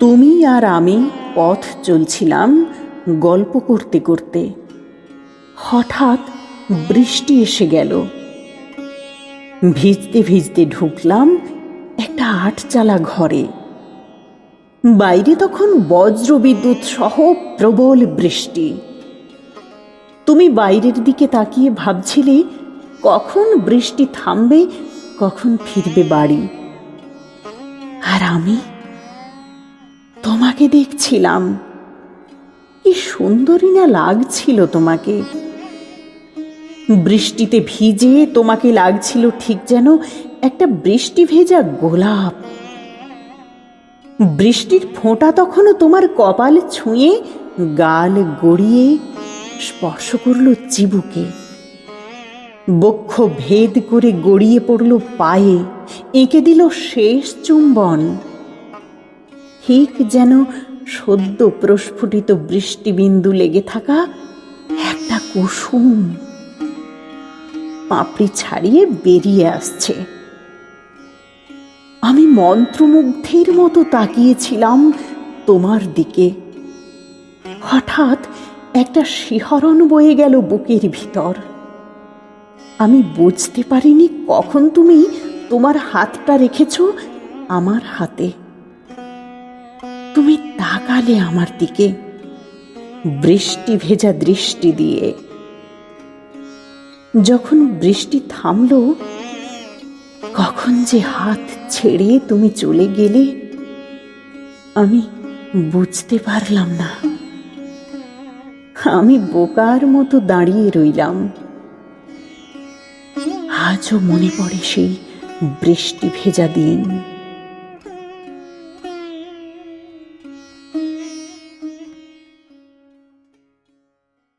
তুমি আর আমি পথ চলছিলাম গল্প করতে করতে। হঠাৎ বৃষ্টি এসে গেল। ভিজতে ভিজতে ঢুকলাম একটা আটচালা ঘরে। বাইরে তখন বজ্র বিদ্যুৎ সহ প্রবল বৃষ্টি। তুমি বাইরের দিকে তাকিয়ে ভাবছিলে, কখন বৃষ্টি থামবে, কখন ফিরবে বাড়ি। আর আমি তোমাকে দেখছিলাম। কি সুন্দরী না লাগছিল তোমাকে। বৃষ্টিতে ভিজে তোমাকে লাগছিল ঠিক যেন একটা বৃষ্টি ভেজা গোলাপ। বৃষ্টির ফোঁটা তখনও তোমার কপাল ছুঁয়ে গাল গড়িয়ে স্পর্শ করল চিবুকে। বক্ষ ভেদ করে গড়িয়ে পড়ল পায়ে, এঁকে দিল শেষ চুম্বন। ঠিক যেন সদ্য প্রস্ফুটিত বৃষ্টিবিন্দু লেগে থাকা একটা কুসুম পাপড়ি ছাড়িয়ে বেরিয়ে আসছে। আমি মন্ত্রমুগ্ধের মতো তাকিয়েছিলাম তোমার দিকে। হঠাৎ একটা শিহরণ বয়ে গেল বুকের ভিতর। আমি বুঝতে পারিনি কখন তুমি তোমার হাতটা রেখেছ আমার হাতে। তুমি তাকালে আমার দিকে। বৃষ্টি ভেজা দৃষ্টি দিয়ে। যখন বৃষ্টি থামলো, কখন যে হাত ছেড়ে তুমি চলে গেলে, আমি বুঝতে পারলাম না। আমি বোকার মতো দাঁড়িয়ে রইলাম। আজও মনে পড়ে সেই বৃষ্টি ভেজা দিন।